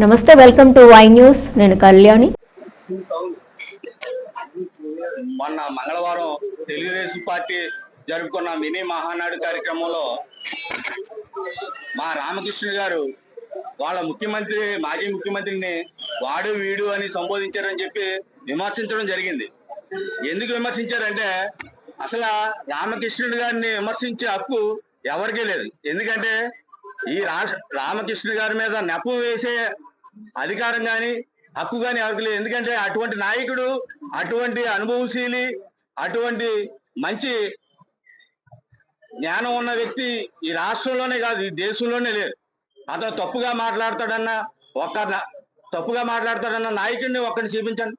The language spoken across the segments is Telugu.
నమస్తే వెల్కమ్ టు వై న్యూస్. నేను కళ్యాణి. మొన్న మంగళవారం తెలుగుదేశం పార్టీ జరుపుకున్న మినీ మహానాడు కార్యక్రమంలో మా రామకృష్ణ గారు వాళ్ళ ముఖ్యమంత్రి మాజీ ముఖ్యమంత్రిని వాడు వీడు అని సంబోధించారని చెప్పి విమర్శించడం జరిగింది. ఎందుకు విమర్శించారంటే అసలు రామకృష్ణుడు గారిని విమర్శించే హక్కు ఎవరికీ లేదు. ఎందుకంటే ఈ రాష్ట్ర రామకృష్ణ గారి మీద నెపం వేసే అధికారం కానీ హక్కు కానీ ఎవరికి లేదు. ఎందుకంటే అటువంటి నాయకుడు అటువంటి అనుభవశీలి అటువంటి మంచి జ్ఞానం ఉన్న వ్యక్తి ఈ రాష్ట్రంలోనే కాదు ఈ దేశంలోనే లేరు అతను తప్పుగా మాట్లాడతాడన్న ఒక్క తప్పుగా మాట్లాడతాడన్న నాయకుడిని ఒక్కడిని చూపించండి.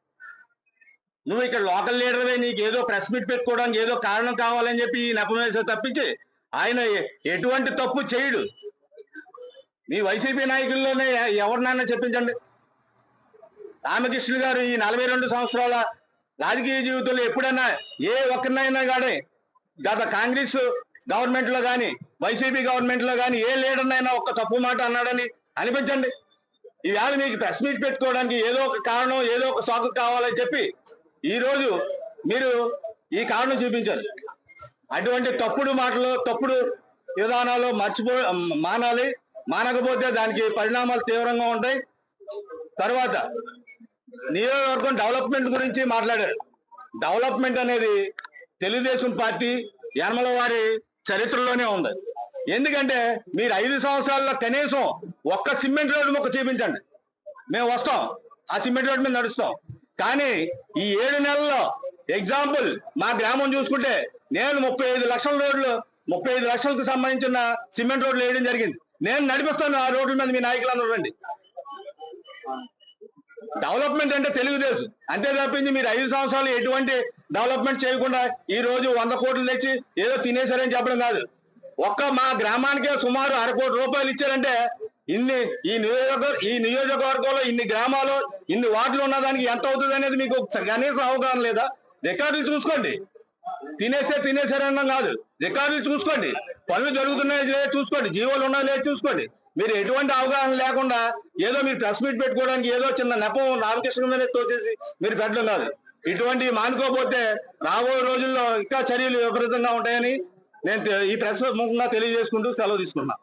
నువ్వు ఇక్కడ లోకల్ లీడర్వే నీకు ఏదో ప్రెస్ మీట్ పెట్టుకోవడానికి ఏదో కారణం కావాలని చెప్పి ఈ నెపం వేసే తప్పించి ఆయన ఎటువంటి తప్పు చేయడు. మీ వైసీపీ నాయకుల్లోనే ఎవరినైనా చెప్పించండి. రామకృష్ణ గారు ఈ నలభై రెండు సంవత్సరాల రాజకీయ జీవితంలో ఎప్పుడైనా ఏ ఒక్కరినైనా కానీ గత కాంగ్రెస్ గవర్నమెంట్లో కానీ వైసీపీ గవర్నమెంట్లో కానీ ఏ లీడర్నైనా ఒక్క తప్పు మాట అన్నాడని అనిపించండి. ఈవేళ మీకు ప్రెస్ మీట్ పెట్టుకోవడానికి ఏదో ఒక కారణం ఏదో ఒక సాకు కావాలని చెప్పి ఈ రోజు మీరు ఈ కారణం చూపించారు. అటువంటి తప్పుడు మాటలు తప్పుడు విధానాలు మర్చిపో మానాలి. మానకపోతే దానికి పరిణామాలు తీవ్రంగా ఉంటాయి. తర్వాత నియోజకవర్గం డెవలప్మెంట్ గురించి మాట్లాడారు. డెవలప్మెంట్ అనేది తెలుగుదేశం పార్టీ యనమల వారి చరిత్రలోనే ఉంది. ఎందుకంటే మీరు ఐదు సంవత్సరాల్లో కనీసం ఒక్క సిమెంట్ రోడ్డు మొక్క చూపించండి. మేము వస్తాం. ఆ సిమెంట్ రోడ్డు మీద నడుస్తాం. కానీ ఈ ఏడు నెలల్లో ఎగ్జాంపుల్ మా గ్రామం చూసుకుంటే నేను ముప్పై ఐదు లక్షల రోడ్లు ముప్పై ఐదు లక్షలకు సంబంధించిన సిమెంట్ రోడ్లు వేయడం జరిగింది. నేను నడిపిస్తాను ఆ రోడ్ల మీద మీ నాయకులందరూ రండి. డెవలప్మెంట్ అంటే తెలుగుదేశం. అంతే తప్పించి మీరు ఐదు సంవత్సరాలు ఎటువంటి డెవలప్మెంట్ చేయకుండా ఈ రోజు వంద కోట్లు తెచ్చి ఏదో తినేశారని చెప్పడం కాదు. ఒక్క మా గ్రామానికే సుమారు అర కోటి రూపాయలు ఇచ్చారంటే ఇన్ని ఈ నియోజక ఈ నియోజకవర్గంలో ఇన్ని గ్రామాలు ఇన్ని వార్డులు ఉన్నదానికి ఎంత అవుతుంది అనేది మీకు కనీసం అవగాహన లేదా? రికార్డులు చూసుకోండి. తినేసే తినేసారన్న కాదు. రికార్డులు చూసుకోండి. పనులు జరుగుతున్నాయో లేదో చూసుకోండి. జీవోలు ఉన్నాయో లేదో చూసుకోండి. మీరు ఎటువంటి అవగాహన లేకుండా ఏదో మీరు ప్రెస్ మీట్ పెట్టుకోవడానికి ఏదో చిన్న నెపం రామకృష్ణ మీద తోసేసి మీరు పెట్టడం కాదు. ఇటువంటి మానుకోకపోతే రాబోయే రోజుల్లో ఇంకా చర్యలు విపరీతంగా ఉంటాయని నేను ఈ ప్రెస్ ముఖంగా తెలియజేసుకుంటూ సెలవు తీసుకున్నా